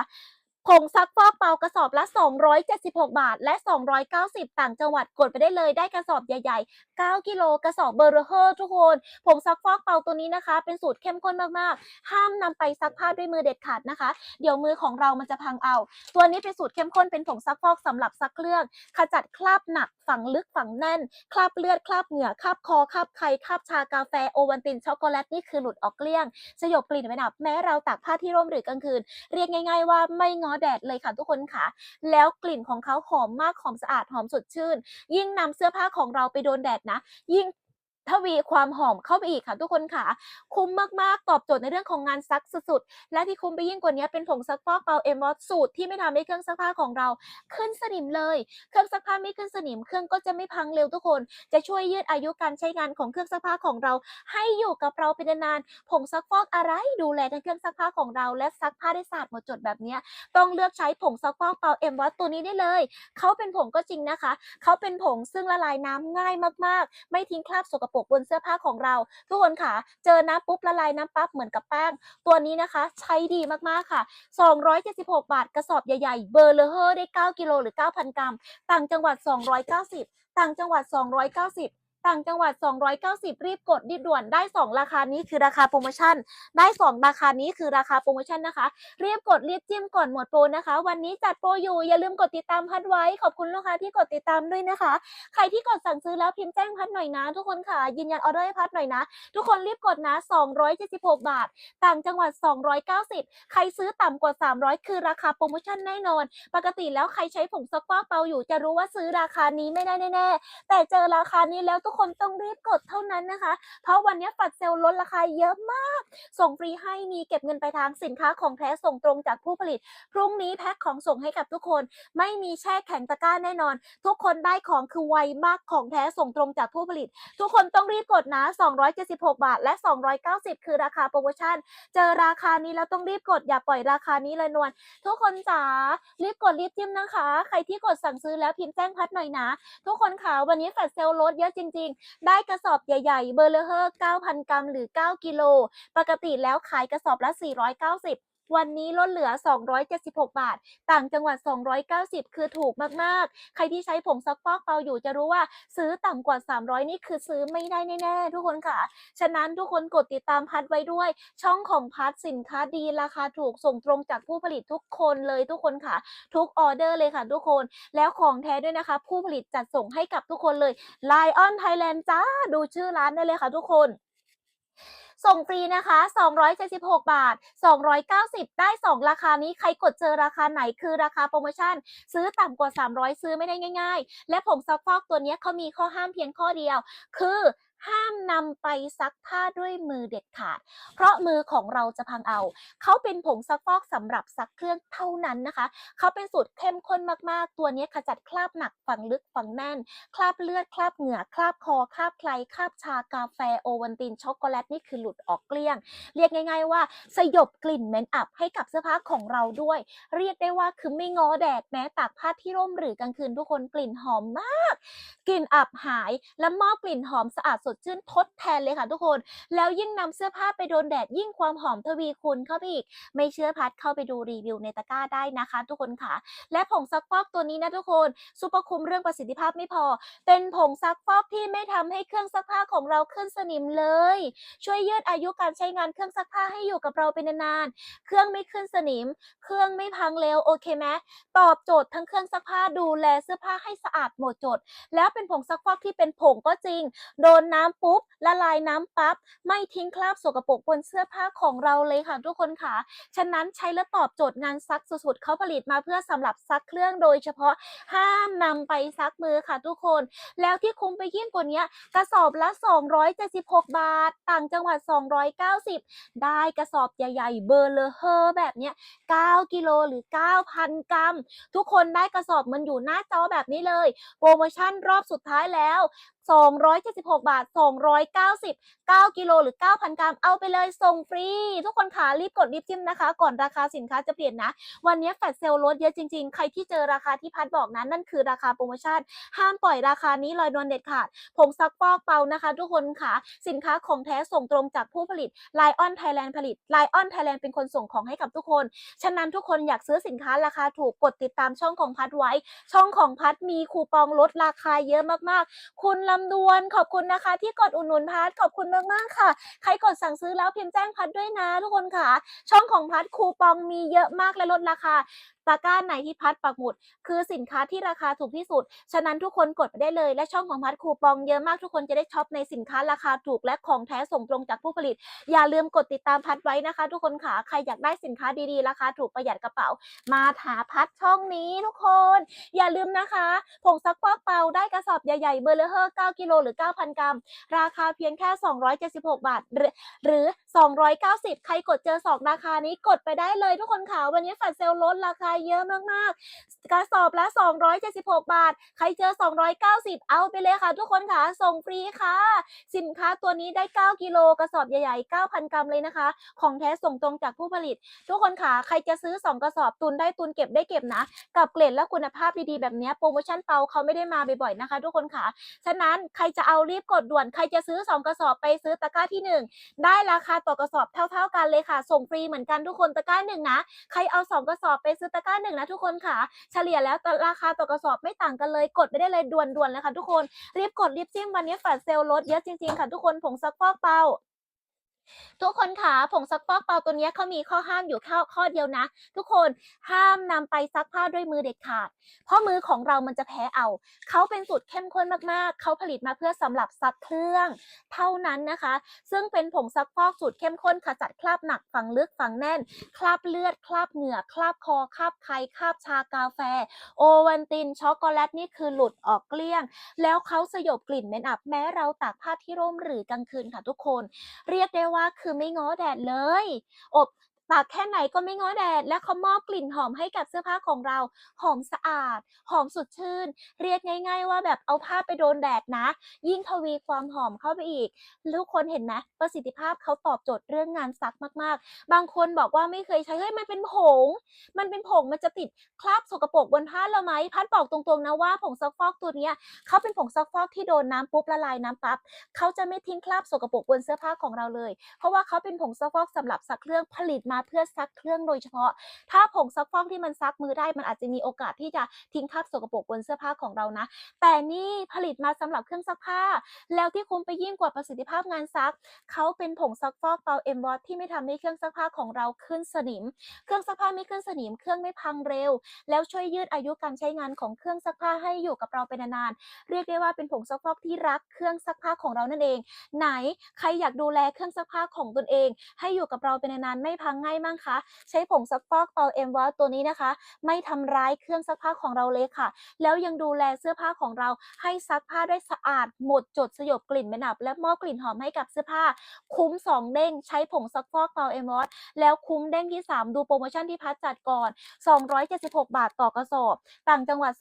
あ。 ผงซักฟอกเปากระสอบละ 276 บาท และ 290 ต่างจังหวัดกดไปได้เลยได้กระสอบใหญ่ ๆ 9 กิโลกระสอบเบอร์เรอเฮอร์ทุกคน ผงซักฟอกเปาตัวนี้นะคะ เป็นสูตรเข้มข้นมากๆ ห้ามนำไปซักผ้าด้วยมือเด็ดขาดนะคะ เดี๋ยวมือของเรามันจะพังเอา ตัวนี้เป็นสูตรเข้มข้นเป็นผงซักฟอกสำหรับซักเครื่อง ขจัดคราบหนักฝังลึกฝังแน่น คราบเลือดคราบเหงื่อคราบคอคราบไข่คราบชากาแฟโอวัลตินช็อกโกแลตนี่คือหลุดออกเกลี้ยงสยบกลิ่นไม่ดับแม้เราตากผ้าที่ร่มหรือกลางคืน เรียกง่าย ๆ ว่าไม่งอแดดเลยค่ะทุกคนค่ะ แล้วกลิ่นของเขาหอมมากหอมสะอาดหอมสดชื่น ยิ่งนำเสื้อผ้าของเราไปโดนแดดนะ ยิ่ง ทวีความหอมเข้าไปอีกค่ะทุกคนค่ะ คุ้มมากๆ ตอบโจทย์ในเรื่องของงานซักสุดๆ และที่คุ้มไปยิ่งกว่านี้เป็นผงซักฟอกเปาเอ็มวอสูตรที่ไม่ทำให้เครื่องซักผ้าของเราขึ้นสนิมเลย เครื่องซักผ้าไม่ขึ้นสนิม เครื่องก็จะไม่พังเร็วทุกคน จะช่วยยืดอายุการใช้งานของเครื่องซักผ้าของเรา ให้อยู่กับเราเป็นนานๆผงซักฟอกอะไรดูแลทั้งเครื่องซักผ้าของเรา และซักผ้าได้สะอาดหมดจดแบบนี้ต้องเลือกใช้ผงซักฟอกเปาเอ็มวอตัวนี้ได้เลยเขาเป็นผงก็จริงนะคะเขาเป็นผงซึ่งละลายน้ำง่ายมากๆ ไม่ทิ้งคราบสกปรกบนเสื้อผ้าของเรา ทุกคนค่ะ เจอน้ำปุ๊บละลายน้ำปั๊บเหมือนกับแป้ง ตัวนี้นะคะใช้ดีมากๆค่ะ 276 บาทกระสอบใหญ่ๆ เบอร์เลอเฮอร์ได้ 9 กิโลหรือ 9,000 กรัม ต่างจังหวัด 290 ต่างจังหวัด 290 ต่างจังหวัด 290 รีบกดรีบด่วนได้ 2 ราคานี้คือราคาโปรโมชั่น ได้ 2 ราคานี้คือราคาโปรโมชั่นนะคะ รีบกดรีบจิ้มก่อนหมดโปรนะคะ วันนี้จัดโปรอยู่อย่าลืมกดติดตามพัดไว้ ขอบคุณลูกค้าที่กดติดตามด้วยนะคะ ใครที่กดสั่งซื้อแล้วพิมพ์แจ้งพัดหน่อยนะ ทุกคนค่ะยืนยันออเดอร์ให้พัดหน่อยนะ ทุกคนรีบกดนะ 276 บาท ต่างจังหวัด 290 ใครซื้อต่ำกว่า 300 คือราคาโปรโมชั่นแน่นอน ปกติแล้วใครใช้ผงซักฟอกเปาอยู่จะรู้ว่าซื้อราคานี้ไม่ได้แน่ ๆ แต่เจอราคานี้แล้วทุกคนต้องรีบกดเท่านั้นนะคะ เพราะวันนี้ฝัดเซลลลดราคาเยอะมาก ส่งฟรีให้มีเก็บเงินปลายทางสินค้าของแท้ส่งตรงจากผู้ผลิต พรุ่งนี้แพ็คของส่งให้กับทุกคน ไม่มีแช่แข็งตะกร้าแน่นอน ทุกคนได้ของคือไวมากของแท้ส่งตรงจากผู้ผลิต ทุกคนต้องรีบกดนะ 276 บาท และ 290 คือราคาโปรโมชั่น เจอราคานี้แล้วต้องรีบกดอย่าปล่อยราคานี้เลยนวลทุกคนจ๋ารีบกดรีบจิ้มนะคะ ใครที่กดสั่งซื้อแล้วพิมพ์แจ้งพัดหน่อยนะ ทุกคนค่ะวันนี้แฟลชเซลลลดเยอะจริงๆ ได้กระสอบใหญ่ ๆ เบอร์เลอร์เก้าพันกรัมหรือ 9 กิโล ปกติแล้วขายกระสอบละ 490 วันนี้ลดเหลือ 276 บาท ต่างจังหวัด 290 คือถูกมากๆ ใครที่ใช้ผงซักฟอกเปาอยู่จะรู้ว่าซื้อต่ำกว่า 300 นี่คือซื้อไม่ได้แน่ๆ ทุกคนค่ะ ฉะนั้นทุกคนกดติดตามพัดไว้ด้วย ช่องของพัดสินค้าดีราคาถูกส่งตรงจากผู้ผลิตทุกคนเลยทุกคนค่ะ ทุกออเดอร์เลยค่ะ ทุกคน แล้วของแท้ด้วยนะคะ ผู้ผลิตจัดส่งให้กับทุกคนเลย Lion Thailand จ้า ดูชื่อร้านได้เลยค่ะทุกคน ส่งฟรีนะคะ 276 บาท 290 ได้ 2 ราคานี้ใครกดเจอราคาไหนคือราคาโปรโมชั่น ซื้อต่ำกว่า 300 ซื้อไม่ได้ง่าย ๆ และผงซักฟอกตัวนี้เขามีข้อห้ามเพียงข้อเดียว คือ ห้ามนำไปซักผ้าด้วยมือเด็ดขาด เพราะมือของเราจะพังเอา เขาเป็นผงซักฟอกสำหรับซักเครื่องเท่านั้นนะคะ เขาเป็นสูตรเข้มข้นมากๆ ตัวนี้ขจัดคราบหนักฝังลึกฝังแน่น คราบเลือดคราบเหงื่อคราบคอคราบไคลคราบชากาแฟโอวัลตินช็อกโกแลตนี่คือหลุดออกเกลี้ยง เรียกง่าย ๆ ว่าสยบกลิ่นเหม็นอับให้กับเสื้อผ้าของเราด้วย เรียกได้ว่าคือไม่ง้อแดดแม้ตากผ้าที่ร่มหรือกลางคืนทุกคนกลิ่นหอมมาก กลิ่นอับหายและมอบกลิ่นหอมสะอาดดชื่นทดแทนเลยค่ะทุกคน แล้วยิ่งนำเสื้อผ้าไปโดนแดดยิ่งความหอมทวีคูณเข้าไปอีก ไม่เชื่อพัดเข้าไปดูรีวิวในตะกร้าได้นะคะ ทุกคนค่ะ และผงซักฟอกตัวนี้นะทุกคนซุปเปอร์คุ้มเรื่องประสิทธิภาพไม่พอ เป็นผงซักฟอกที่ไม่ทำให้เครื่องซักผ้าของเราขึ้นสนิมเลย ช่วยยืดอายุการใช้งานเครื่องซักผ้าให้อยู่กับเราเป็นนานๆเครื่องไม่ขึ้นสนิม เครื่องไม่พังเร็วโอเคไหมตอบโจทย์ทั้งเครื่องซักผ้าดูแลเสื้อผ้าให้สะอาดหมดจด แล้วเป็นผงซักฟอกที่เป็นผงก็จริง โดนน้้ำปุ๊บละลายน้ำปั๊บไม่ทิ้งคราบสกปรกบนเสื้อผ้าของเราเลยค่ะทุกคนค่ะ ฉะนั้นใช้และตอบโจทย์งานซักสุดๆเขาผลิตมาเพื่อสำหรับซักเครื่องโดยเฉพาะห้ามนำไปซักมือค่ะทุกคน แล้วที่คุ้มไปยิ่งกว่านี้กระสอบละ 276 บาท ต่างจังหวัด 290 ได้กระสอบใหญ่ๆ เบอร์เลอเฮอร์แบบเนี้ย9กิโลหรือ 9,000 กรัม ทุกคนได้กระสอบมันอยู่หน้าจอแบบนี้เลย โปรโมชั่นรอบสุดท้ายแล้ว 276 บาท 290 9กิโลหรือ 9,000 กรัม เอาไปเลยส่งฟรี ทุกคนขารีบกดรีบจิ้มนะคะ ก่อนราคาสินค้าจะเปลี่ยนนะ วันนี้แฟลชเซลลดเยอะจริงๆ ใครที่เจอราคาที่พัดบอกนั้นนั่นคือราคาโปรโมชั่น ห้ามปล่อยราคานี้ลอยนวลเด็ดขาดผงซักฟอกเปานะคะ ทุกคนค่ะ สินค้าของแท้ส่งตรงจากผู้ผลิต Lion Thailand ผลิต Lion Thailand เป็นคนส่งของให้กับทุกคน ฉะนั้นทุกคนอยากซื้อสินค้าราคาถูกกดติดตามช่องของพัดไว้ ช่องของพัดมีคูปองลดราคาเยอะมากๆ คุณลำดวนขอบคุณนะคะ ที่กดอุดหนุนพัดขอบคุณมากๆค่ะ ใครกดสั่งซื้อแล้วพิมพ์แจ้งพัดด้วยนะทุกคนค่ะ ช่องของพัดคูปองมีเยอะมากและลดราคาตะกร้าไหนที่พัดปักหมุด คือสินค้าที่ราคาถูกที่สุด ฉะนั้นทุกคนกดไปได้เลย และช่องของพัดคูปองเยอะมากทุกคนจะได้ช็อปในสินค้าราคาถูกและของแท้ส่งตรงจากผู้ผลิต อย่าลืมกดติดตามพัดไว้นะคะ ทุกคนค่ะใครอยากได้สินค้าดีๆ ราคาถูกประหยัดกระเป๋า มาหาพัดช่องนี้ทุกคน อย่าลืมนะคะผงซักฟอกเปาได้กระสอบใหญ่ๆเบอร์เลอร์9 กิโลหรือ 9,000 กรัม ราคาเพียงแค่ 276 บาท หรือหรือ290 ใครกดเจอสองราคานี้กดไปได้เลยทุกคนค่ะ วันนี้แฟลชเซลลดราคาเยอะมากๆ กระสอบละ 276 บาท ใครเจอ 290 เอาไปเลยค่ะ ทุกคนค่ะ ส่งฟรีค่ะ สินค้าตัวนี้ได้ 9 กิโล กระสอบใหญ่ ๆ 9,000 กรัมเลยนะคะ ของแท้ส่งตรงจากผู้ผลิต ทุกคนค่ะ ใครจะซื้อ 2 กระสอบตุนได้ตุนเก็บได้เก็บนะ กับเกรดและคุณภาพดีๆ แบบนี้โปรโมชั่นเปาเขาไม่ได้มาบ่อยๆนะคะ ทุกคนค่ะ ฉะนั้นใครจะเอารีบกดด่วน ใครจะซื้อ 2 กระสอบไปซื้อตะกร้าที่ 1 ได้ราคาต่อกระสอบเท่า ๆกันเลยค่ะ ส่งฟรีเหมือนกันทุกคนตะกร้าหนึ่งนะใครเอา 2 กระสอบไปซื้อตะกร้าหนึ่งนะทุกคนค่ะ เฉลี่ยแล้วราคาต่อกระสอบไม่ต่างกันเลย กดไม่ได้เลยด่วนๆเลยค่ะทุกคนรีบกดรีบจิ้มวันนี้ฝาดเซลลดเยอะจริงๆค่ะทุกคนผงซักฟอกเปา ทุกคนคะผงซักฟอกเปาตัวนี้เขามีข้อห้ามอยู่ข้อข้อเดียวนะ ทุกคนห้ามนำไปซักผ้าด้วยมือเด็ดขาด เพราะมือของเรามันจะแพ้เอา เขาเป็นสูตรเข้มข้นมากๆ เขาผลิตมาเพื่อสำหรับซักเครื่อง เท่านั้นนะคะ ซึ่งเป็นผงซักฟอกสูตรเข้มข้นขจัดคราบหนักฝังลึกฝังแน่น คราบเลือด คราบเหงื่อ คราบคอ คราบไคคราบชากาแฟ โอวันติน ช็อกโกแลตนี่คือหลุดออกเกลี้ยง แล้วเขาสยบกลิ่นเหม็นอับแม้เราตากผ้าที่ร่มหรือกลางคืนค่ะทุกคน เรียกได้ว่าว่าคือไม่ง้อแดดเลย อบ ตากแค่ไหนก็ไม่ง้อแดด และเขามอบกลิ่นหอมให้กับเสื้อผ้าของเรา หอมสะอาด หอมสดชื่น เรียกง่าย ๆ ว่าแบบเอาผ้าไปโดนแดดนะ ยิ่งทวีความหอมเข้าไปอีก ทุกคนเห็นไหมประสิทธิภาพเขาตอบโจทย์เรื่องงานซักมาก ๆ บางคนบอกว่าไม่เคยใช้ เฮ้ย มันเป็นผง มันเป็นผง มันจะติดคราบสกปรกบนผ้าเราไหม พัดบอกตรงๆนะว่าผงซักฟอกตัวเนี้ยเขาเป็นผงซักฟอกที่โดนน้ำปุ๊บละลายน้ำปั๊บเขาจะไม่ทิ้งคราบสกปรกบนเสื้อผ้าของเราเลย เพราะว่าเขาเป็นผงซักฟอกสำหรับซักเครื่องผลิตมาเพื่อซักเครื่องโดยเฉพาะ ถ้าผงซักฟอกที่มันซักมือได้มันอาจจะมีโอกาสที่จะทิ้งคราบสกปรกบนเสื้อผ้าของเรานะ แต่นี่ผลิตมาสำหรับเครื่องซักผ้า แล้วที่คุ้มไปยิ่งกว่าประสิทธิภาพงานซัก เขาเป็นผงซักฟอกเปาเอ็มวอที่ไม่ทำให้เครื่องซักผ้าของเราขึ้นสนิม เครื่องซักผ้าไม่ขึ้นสนิม เครื่องไม่พังเร็ว แล้วช่วยยืดอายุการใช้งานของเครื่องซักผ้าให้อยู่กับเราเป็นนานๆ เรียกได้ว่าเป็นผงซักฟอกที่รักเครื่องซักผ้าของเรานั่นเอง ไหนใครอยากดูแลเครื่องซักผ้าของตนเอง ให้อยู่กับเราเป็นนานๆไม่พังง่ายมั้งคะ ใช้ผงซักฟอกเปาเอ็มวอตัวนี้นะคะ ไม่ทำร้ายเครื่องซักผ้าของเราเลยค่ะ แล้วยังดูแลเสื้อผ้าของเราให้ซักผ้าได้สะอาด หมดจดสยบกลิ่นเหม็นอับ และมอบกลิ่นหอมให้กับเสื้อผ้า คุ้ม 2 เด้ง ใช้ผงซักฟอกเปาเอ็มวอแล้วคุ้มเด้งที่ 3 ดูโปรโมชั่นที่พัดจัดก่อน 276 บาทต่อกระสอบ ต่างจังหวัด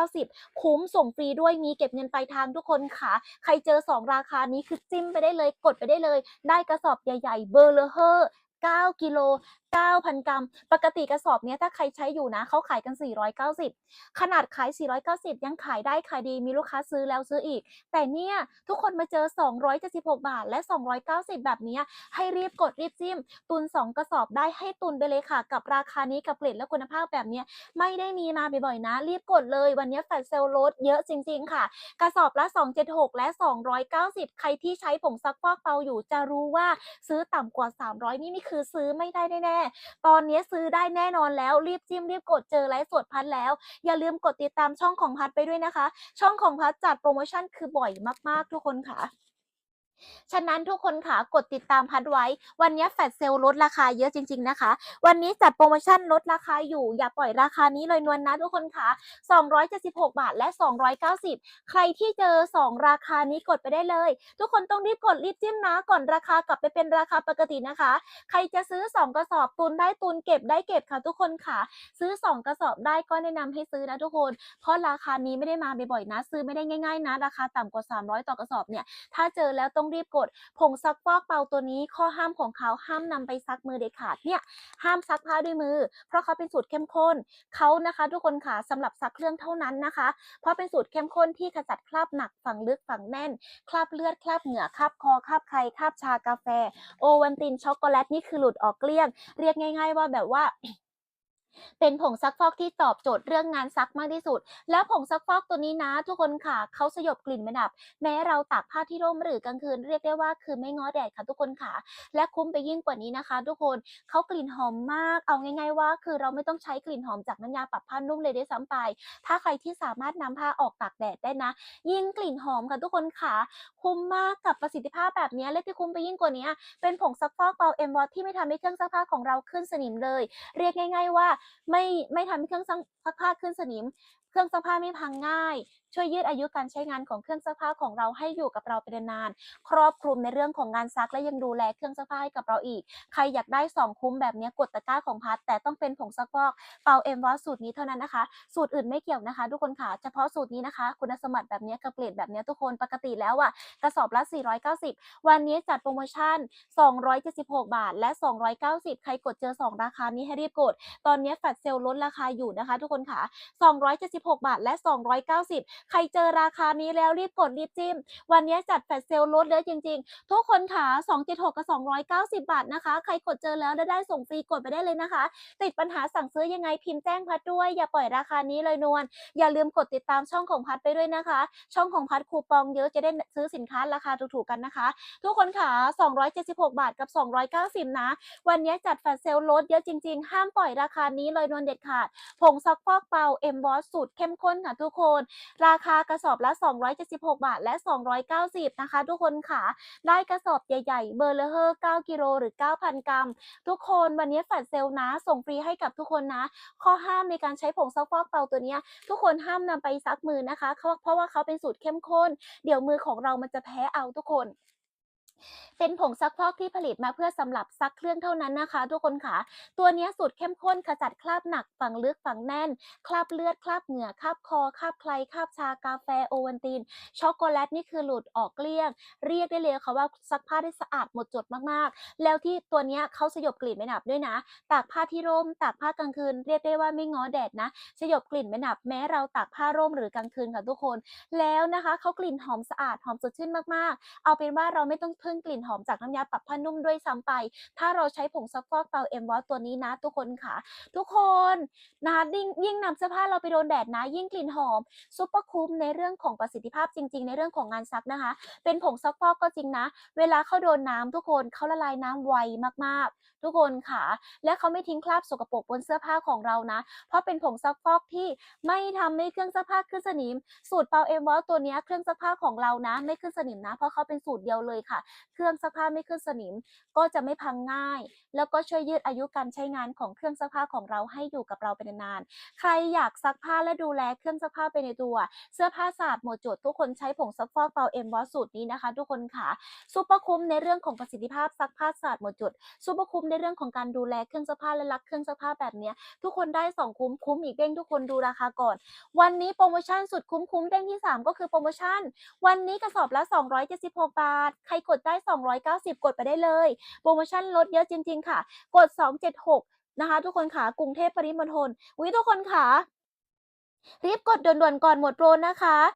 290 คุ้มส่งฟรีด้วยมีเก็บเงินปลายทางทุกคนค่ะ ใครเจอ 2 ราคานี้คือจิ้มไปได้เลยกดไปได้เลย ได้กระสอบใหญ่ ๆ เบอร์เลอร์ 9กิโล 9,000 กรัม ปกติกระสอบเนี้ยถ้าใครใช้อยู่นะเขาขายกัน 490 ขนาดขาย 490 ยังขายได้ขายดีมีลูกค้าซื้อแล้วซื้ออีก แต่เนี่ยทุกคนมาเจอ 276 บาท และ 290 แบบนี้ให้รีบกดรีบจิ้ม ตุน 2 กระสอบได้ให้ตุนไปเลยค่ะ กับราคานี้กับเกรดและคุณภาพแบบนี้ไม่ได้มีมาบ่อยๆนะ รีบกดเลยวันนี้แฟลชเซลล์ลดเยอะจริง ๆ ค่ะ กระสอบละ 276 และ 290 ใครที่ใช้ผงซักฟอกเปาอยู่จะรู้ว่าซื้อต่ำกว่า 300 นี่นี่คือซื้อไม่ได้แน่ตอนนี้ซื้อได้แน่นอนแล้วรีบจิ้มรีบกดเจอไลฟ์สดพัดแล้ว อย่าลืมกดติดตามช่องของพัดไปด้วยนะคะ ช่องของพัดจัดโปรโมชั่นคือบ่อยมากๆทุกคนค่ะ ฉะนั้นทุกคนค่ะกดติดตามพัดไว้ วันนี้แฟลเซลลดราคาเยอะจริง ๆนะคะ วันนี้จัดโปรโมชั่นลดราคาอยู่อย่าปล่อยราคานี้เลยนวลนะทุกคนค่ะ 276 บาทและ 290 ใครที่เจอ 2 ราคานี้กดไปได้เลย ทุกคนต้องรีบกดรีบจิ้มนะก่อนราคากลับไปเป็นราคาปกตินะคะ ใครจะซื้อ 2 กระสอบตุนได้ตุนเก็บได้เก็บค่ะ ทุกคนค่ะ ซื้อ 2 กระสอบได้ก็แนะนำให้ซื้อนะทุกคน เพราะราคานี้ไม่ได้มาบ่อยๆนะ ซื้อไม่ได้ง่าย ๆ นะ ราคาต่ำกว่า 300 ต่อกระสอบเนี่ยถ้าเจอแล้วต้องรีบกด ผงซักฟอกเปาตัวนี้ข้อห้ามของเขาห้ามนำไปซักมือเด็ดขาดเนี่ยห้ามซักผ้าด้วยมือ เพราะเขาเป็นสูตรเข้มข้นเขานะคะ ทุกคนค่ะสำหรับซักเครื่องเท่านั้นนะคะ เพราะเป็นสูตรเข้มข้นที่ขจัดคราบหนักฝังลึกฝังแน่น คราบเลือดคราบเหงื่อคราบคอคราบไข่คราบชากาแฟ โอวันตินช็อกโกแลตนี่คือหลุดออกเกลี้ยง เรียกง่าย ๆ ว่าแบบว่า เป็นผงซักฟอกที่ตอบโจทย์เรื่องงานซักมากที่สุด แล้วผงซักฟอกตัวนี้นะ ทุกคนค่ะเขาสยบกลิ่นไม่ดับ แม้เราตากผ้าที่ร่มหรือกลางคืนเรียกได้ว่าคือไม่ง้อแดดค่ะทุกคนค่ะ และคุ้มไปยิ่งกว่านี้นะคะ ทุกคนเขากลิ่นหอมมาก เอาง่าย ๆว่า คือเราไม่ต้องใช้กลิ่นหอมจากน้ำยาปรับผ้านุ่มเลยด้วยซ้ำไป ถ้าใครที่สามารถนำผ้าออกตากแดดได้นะ ยิ่งกลิ่นหอมค่ะทุกคนค่ะ คุ้มมากกับประสิทธิภาพแบบนี้และที่คุ้มไปยิ่งกว่านี้ เป็นผงซักฟอกเปาเอ็มวอที่ไม่ทำให้เครื่องซักผ้าของเราขึ้นสนิมเลย เรียกง่าย ๆว่าไม่ไม่ทำให้เครื่องซักซักผ้าขึ้นสนิม เครื่องซักผ้าไม่พังง่าย ช่วยยืดอายุการใช้งานของเครื่องซักผ้าของเราให้อยู่กับเราไปนาน ครอบคลุมในเรื่องของงานซักและยังดูแลเครื่องซักผ้าให้กับเราอีก ใครอยากได้ 2 คุ้มแบบนี้กดตะกร้าของพัดแต่ต้องเป็นผงซักฟอกเปาเอ็มวอสูตรนี้เท่านั้นนะคะ สูตรอื่นไม่เกี่ยวนะคะ ทุกคนค่ะ เฉพาะสูตรนี้นะคะ คุณสมบัติแบบนี้กับเกรดแบบนี้ทุกคนปกติแล้วอะกระสอบละ 490 วันนี้จัดโปรโมชั่น 276 บาท และ 290 ใครกดเจอ 2 ราคานี้ให้รีบกด ตอนนี้แฟลชเซลลดราคาอยู่นะคะ ทุกคนค่ะ 276 บาทและ 290ใครเจอราคานี้แล้วรีบกดรีบจิ้ม วันนี้จัดแฟลชเซลลดเลยจริง ๆ ทุกคนค่ะ276กับ290 บาทนะคะ ใครกดเจอแล้วได้ได้ส่งฟรีกดไปได้เลยนะคะ ติดปัญหาสั่งซื้อยังไงพิมพ์แจ้งพัดด้วย อย่าปล่อยราคานี้เลยนวลอย่าลืมกดติดตามช่องของพัดไปด้วยนะคะ ช่องของพัดคูปองเยอะจะได้ซื้อสินค้าราคาถูกๆกันนะคะ ทุกคนค่ะ276 บาทกับ 290 นะ วันนี้จัดแฟลชเซลลดเยอะจริง ๆ ห้ามปล่อยราคานี้เลยนวลเด็ดขาดผงซักฟอกเปาเอ็มบอสสูตรเข้มข้นค่ะทุกคนราราคากระสอบละ 276 บาท และ 290 นะคะ ทุกคนค่ะ ได้กระสอบใหญ่ ๆ เบอร์เลอร์9กิโลหรือ 9,000 กรัม ทุกคนวันนี้แฟดเซลนะ ส่งฟรีให้กับทุกคนนะ ข้อห้ามในการใช้ผงซักฟอกเปาตัวนี้ ทุกคนห้ามนำไปซักมือนะคะ เพราะว่าเขาเป็นสูตรเข้มข้น เดี๋ยวมือของเรามันจะแพ้เอาทุกคน เป็นผงซักฟอกที่ผลิตมาเพื่อสำหรับซักเครื่องเท่านั้นนะคะ ทุกคนค่ะ ตัวนี้สูตรเข้มข้นขจัดคราบหนักฝังลึกฝังแน่น คราบเลือดคราบเหงื่อคราบคอคราบใครคราบชากาแฟโอวัลติน ช็อกโกแลตนี่คือหลุดออกเกลี้ยง เรียกได้เลยค่ะว่าซักผ้าได้สะอาดหมดจดมากๆ แล้วที่ตัวนี้เขาสยบกลิ่นไม่หนับด้วยนะตากผ้าที่ร่มตากผ้ากลางคืน เรียกได้ว่าไม่ง้อแดดนะสยบกลิ่นไม่หนับแม้เราตากผ้าร่มหรือกลางคืนค่ะทุกคน แล้วนะคะเขากลิ่นหอมสะอาดหอมสดชื่นมากๆ เอาเป็นว่าเราไม่ต้องพึ่งกลิ่นหอมจากน้ำยาปรับผ้านุ่มด้วยซ้ำไป ถ้าเราใช้ผงซักฟอกเปาเอ็มวอตัวนี้นะ ทุกคนค่ะ ทุกคนนะคะยิ่งยิ่งนำเสื้อผ้าเราไปโดนแดดนะ ยิ่งกลิ่นหอมซุปเปอร์คุ้มในเรื่องของประสิทธิภาพจริง ๆ ในเรื่องของงานซักนะคะ เป็นผงซักฟอกก็จริงนะ เวลาเขาโดนน้ำทุกคนเขาละลายน้ำไวมากๆ ทุกคนค่ะ และเขาไม่ทิ้งคราบสกปรกบนเสื้อผ้าของเรานะ เพราะเป็นผงซักฟอกที่ไม่ทำให้เครื่องซักผ้าขึ้นสนิม สูตรเปาเอ็มวอตัวนี้เครื่องซักผ้าของเรานะ ไม่ขึ้นสนิมนะ เพราะเขาเป็นสูตรเดียวเลยค่ะ เครื่องซักผ้าไม่ขึ้นสนิม ก็จะไม่พังง่าย แล้วก็ช่วยยืดอายุการใช้งานของเครื่องซักผ้าของเราให้อยู่กับเราไปนาน ใครอยากซักผ้าและดูแลเครื่องซักผ้าไปในตัว เสื้อผ้าสะอาดหมดจดทุกคนใช้ผงซักฟอกเปาเอ็มวอสูตรนี้นะคะ ทุกคนค่ะซูเปอร์คุ้มในเรื่องของประสิทธิภาพซักผ้าสะอาดหมดจดซูเปอร์คุ้มในเรื่องของการดูแลเครื่องซักผ้าและรักเครื่องซักผ้าแบบนี้ทุกคนได้สองคุ้มคุ้มอีกเด้งทุกคนดูราคาก่อน วันนี้โปรโมชั่นสุดคุ้มคุ้มเด้งที่ 3 ก็คือโปรโมชั่น วันนี้กระสอบละ 276 บาท ใครกดได้ 290 กดไปได้เลย โปรโมชั่นลดเยอะจริง ๆ ค่ะ กด 276 นะคะ ทุกคนค่ะกรุงเทพปริมณฑลวิทุกคนค่ะรีบกดด่วนๆก่อนหมดโปรนะคะ